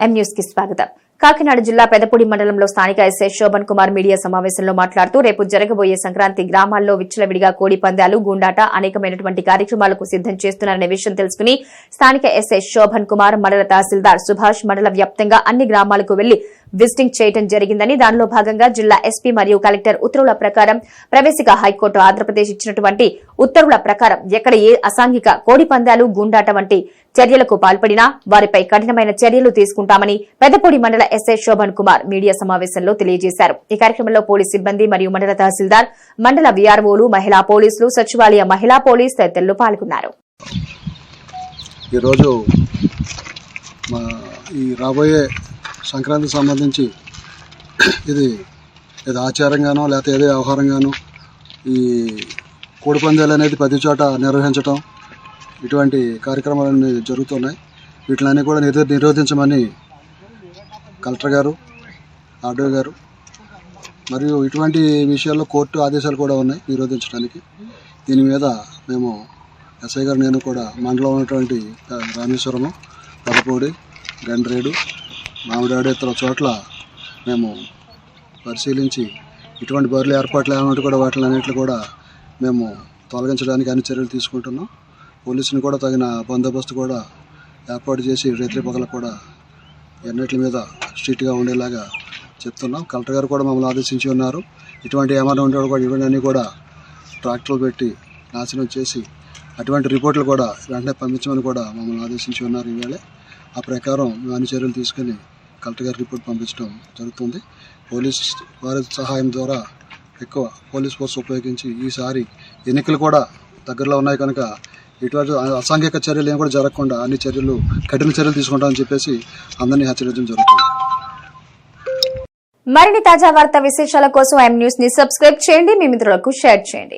ఎం న్యూస్కి స్వాగతం కాకినాడ జిల్లా పెదపూడి మండలంలో స్థానిక ఎస్ఐ శోభన్ కుమార్ మీడియా సమావేశంలో మాట్లాడుతూ రేపు జరగబోయే సంక్రాంతి గ్రామాల్లో విచ్చలవిడిగా కోడి పందాలు గుండాట అనేకమైనటువంటి కార్యక్రమాలకు సిద్దం చేస్తున్నారనే విషయం తెలుసుకుని స్థానిక ఎస్ఐ శోభన్ కుమార్ మండల తహసీల్దార్ సుభాష్ మండల వ్యాప్తంగా అన్ని గ్రామాలకు వెళ్ళి విజిటింగ్ చేయడం జరిగిందని దానిలో భాగంగా జిల్లా ఎస్పీ మరియు కలెక్టర్ ఉత్తర్వుల ప్రకారం ప్రవేశిక హైకోర్టు ఆంధ్రప్రదేశ్ ఇచ్చినటువంటి ఉత్తర్వుల ప్రకారం ఎక్కడ ఏ అసాంఘిక కోడి పందాలు గుండాట వంటి చర్యలకు పాల్పడినా వారిపై కఠినమైన చర్యలు తీసుకుంటామని పెద్దపూడి మండల ఎస్ఐ శోభన్ కుమార్ మీడియా సమావేశంలో తెలియజేశారు. ఈ కార్యక్రమంలో పోలీస్ సిబ్బంది మరియు మండల తహసీల్దార్ మండల వీఆర్ఓలు మహిళా పోలీసులు సచివాలయ మహిళా పోలీస్ తదితరులు పాల్గొన్నారు. ఈరోజు ఈ రాబోయే సంక్రాంతికి సంబంధించి ఇది ఏదో ఆచారంగానో లేకపోతే ఏదో వ్యవహారంగానో ఈ కోడిపందాలు అనేది ప్రతి చోట నిర్వహించటం ఇటువంటి కార్యక్రమాలన్నీ జరుగుతున్నాయి. వీటిలన్నీ కూడా నిరోధించమని కలెక్టర్ గారు ఆర్డో గారు మరియు ఇటువంటి విషయాల్లో కోర్టు ఆదేశాలు కూడా ఉన్నాయి నిరోధించడానికి. దీని మీద మేము ఎస్ఐ గారు నేను కూడా మండలం ఉన్నటువంటి రామేశ్వరము పదపూడి గండ్రేడు మామిడాడు ఇతర చోట్ల మేము పరిశీలించి ఇటువంటి బరులు ఏర్పాట్లు ఏమంటే కూడా వాటిని అన్నింటిని కూడా మేము తొలగించడానికి అన్ని చర్యలు తీసుకుంటున్నాం. పోలీసుని కూడా తగిన బందోబస్తు కూడా ఏర్పాటు చేసి రైతుల పగల కూడా ఎన్నిటి మీద స్ట్రిక్ట్గా ఉండేలాగా చెప్తున్నాం. కలెక్టర్ గారు కూడా మమ్మల్ని ఆదేశించి ఉన్నారు. ఇటువంటి ఏమైనా ఉంటే కూడా ఇవన్నీ కూడా ట్రాక్టర్లు పెట్టి నాశనం చేసి అటువంటి రిపోర్ట్లు కూడా వెంటనే పంపించమని కూడా మమ్మల్ని ఆదేశించి ఉన్నారు. ఈవేళ ఆ ప్రకారం మేము అన్ని చర్యలు తీసుకుని కలెక్టర్ గారి రిపోర్ట్ పంపించడం జరుగుతుంది. పోలీస్ వారి సహాయం ద్వారా ఎక్కువ పోలీస్ ఫోర్స్ ఉపయోగించి ఈసారి ఎన్నికలు కూడా దగ్గరలో ఉన్నాయి కనుక ఇటువంటి అసాంఘిక చర్యలు ఏం కూడా జరగకుండా అన్ని చర్యలు కఠిన చర్యలు తీసుకుంటామని చెప్పేసి అందరినీ హెచ్చరించడం జరుగుతుంది. మరిన్ని తాజా వార్తా విశేషాల కోసం ఎం న్యూస్ని సబ్స్క్రైబ్ చేయండి మీ మిత్రులకు షేర్ చేయండి.